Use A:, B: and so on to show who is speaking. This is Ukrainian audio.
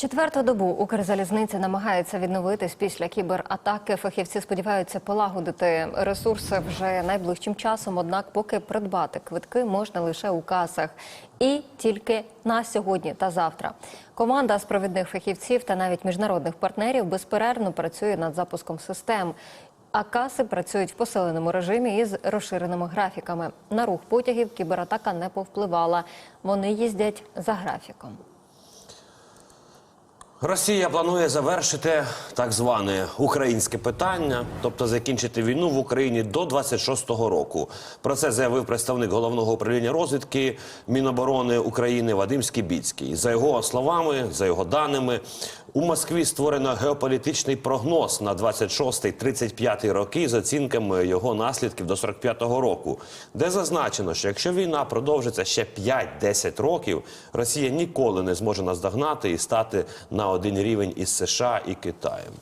A: Четверту добу Укрзалізниця намагається відновитись після кібератаки. Фахівці сподіваються полагодити ресурси вже найближчим часом. Однак, поки придбати квитки можна лише у касах, і тільки на сьогодні та завтра. Команда з фахівців та навіть міжнародних партнерів безперервно працює над запуском систем. А каси працюють в посиленому режимі із розширеними графіками. На рух потягів кібератака не повпливала. Вони їздять за графіком.
B: Росія планує завершити так зване українське питання, тобто закінчити війну в Україні до 26-го року. Про це заявив представник головного управління розвідки Міноборони України Вадим Скібіцький. За його словами, за його даними, у Москві створено геополітичний прогноз на 26-35 роки з оцінками його наслідків до 45-го року, де зазначено, що якщо війна продовжиться ще 5-10 років, Росія ніколи не зможе наздогнати і стати на один рівень із США і Китаєм.